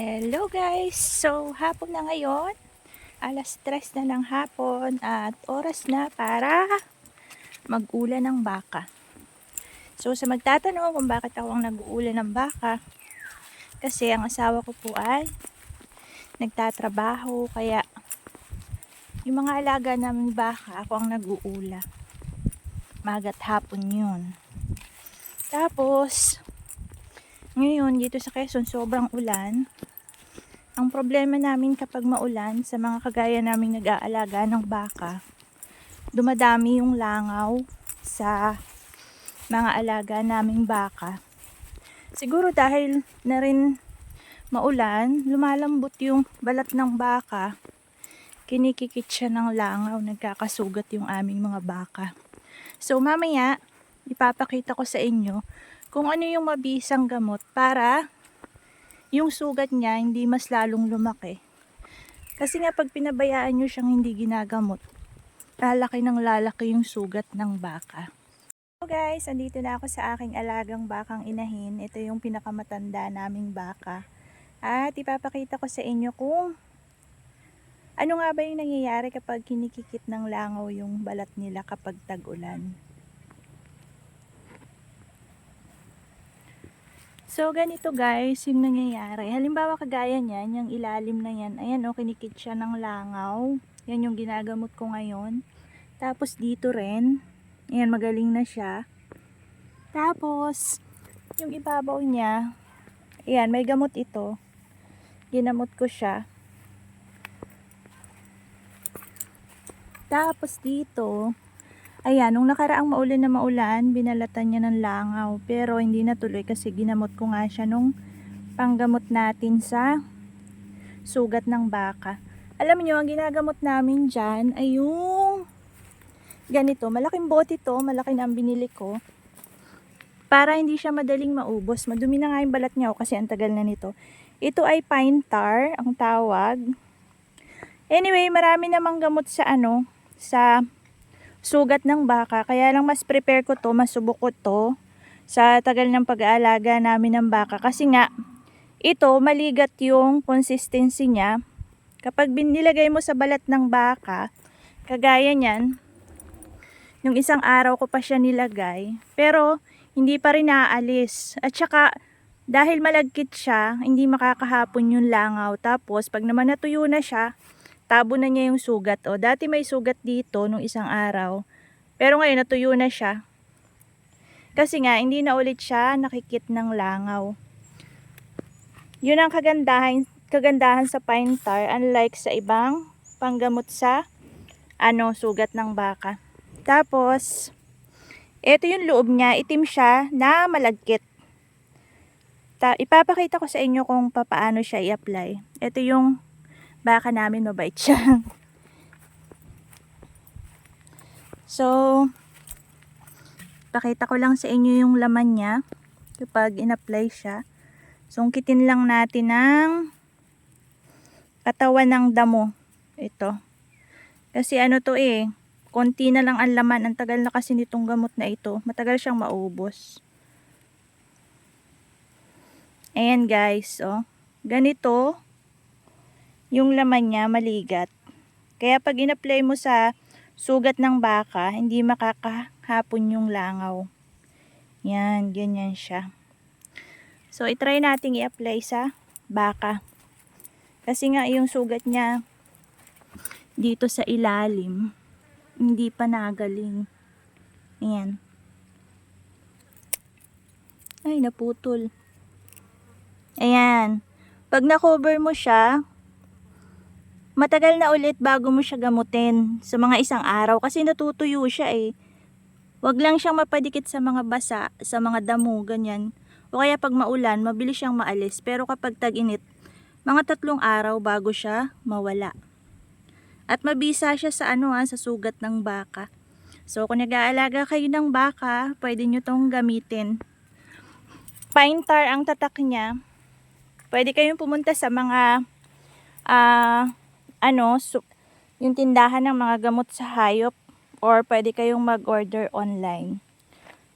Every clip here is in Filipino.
Hello guys! So, hapon na ngayon. Alas 3 na ng hapon at oras na para mag-ula ng baka. So, sa magtatanong kung bakit ako ang nag-uula ng baka, kasi ang asawa ko po ay nagtatrabaho, kaya yung mga alaga namin baka, ako ang nag-uula. Magat hapon yun. Tapos, ngayon, dito sa Quezon, sobrang ulan. Ang problema namin kapag maulan, sa mga kagaya naming nag-aalaga ng baka, dumadami yung langaw sa mga alaga naming baka. Siguro dahil na rin maulan, lumalambot yung balat ng baka. Kinikikit siya ng langaw, nagkakasugat yung aming mga baka. So mamaya, ipapakita ko sa inyo kung ano yung mabisang gamot para yung sugat niya hindi mas lalong lumaki. Kasi nga pag pinabayaan nyo siyang hindi ginagamot, lalaki ng lalaki yung sugat ng baka. So guys, andito na ako sa aking alagang bakang inahin. Ito yung pinakamatanda naming baka. At ipapakita ko sa inyo kung ano nga ba yung nangyayari kapag kinikikit ng langaw yung balat nila kapag tag-ulan. So, ganito guys, yung nangyayari. Halimbawa, kagaya niyan, yung ilalim na yan. Ayan, o, kinikit siya ng langaw. Yan yung ginagamot ko ngayon. Tapos, dito rin. Ayan, magaling na siya. Tapos, yung ibabaw niya, ayan, may gamot ito. Ginamot ko siya. Tapos, dito, Ayan, nung nakaraang maulan na maulan, binalatan niya ng langaw. Pero hindi natuloy kasi ginamot ko nga siya nung panggamot natin sa sugat ng baka. Alam niyo, ang ginagamot namin dyan ay yung ganito. Malaking bote to, malaki na ang binili ko. Para hindi siya madaling maubos. Madumi na nga yung balat niya oh, kasi ang tagal na nito. Ito ay pine tar, ang tawag. Anyway, marami namang gamot sa ano, sa sugat ng baka. Kaya lang mas prepare ko to, masubok ko to sa tagal ng pag-aalaga namin ng baka. Kasi nga, ito maligat yung consistency niya. Kapag binilagay mo sa balat ng baka, kagaya niyan, nung isang araw ko pa siya nilagay, pero hindi pa rin naaalis. At saka, dahil malagkit siya, hindi makakahapon yung langaw. Tapos, pag naman natuyo na siya, tabo na niya yung sugat. O, dati may sugat dito nung isang araw. Pero ngayon, natuyo na siya. Kasi nga, hindi na ulit siya nakikit ng langaw. Yun ang kagandahan, kagandahan sa pine tar, unlike sa ibang panggamot sa ano, sugat ng baka. Tapos, ito yung loob niya, itim siya na malagkit. Ta ipapakita ko sa inyo kung paano siya i-apply. Ito yung baka namin, mabait siya. so, pakita ko lang sa inyo yung laman niya kapag in-apply siya. Sungkitin lang natin ng katawan ng damo. Ito. Kasi ano to eh, konti na lang ang laman. Ang tagal na kasi nitong gamot na ito. Matagal siyang maubos. Ayan guys, oh. Ganito, yung laman niya maligat. Kaya pag in-apply mo sa sugat ng baka, hindi makakahapon yung langaw. Yan, ganyan siya. So, itry nating i-apply sa baka. Kasi nga yung sugat niya dito sa ilalim, hindi pa nagaling. Ayan. Ay, naputol. Ayan. Pag na-cover mo siya, matagal na ulit bago mo siya gamutin sa mga isang araw kasi natutuyo siya eh. Huwag lang siyang mapadikit sa mga basa, sa mga damo, ganyan. O kaya pag maulan, mabilis siyang maalis. Pero kapag tag-init, mga tatlong araw bago siya mawala. At mabisa siya sa ano ha, sa sugat ng baka. So kung nag-aalaga kayo ng baka, pwede nyo tong gamitin. Pine tar ang tatak niya. Pwede kayong pumunta sa mga uh, ano, so, yung tindahan ng mga gamot sa hayop or pwede kayong mag-order online.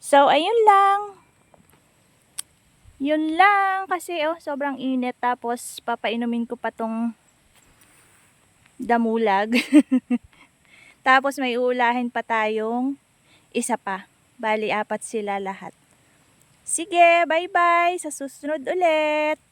So ayun lang. Yun lang kasi oh, sobrang init tapos papainumin ko pa tong damulag. tapos may uulahin pa tayong isa pa. Bali, apat sila lahat. Sige, bye-bye. Sa susunod ulit.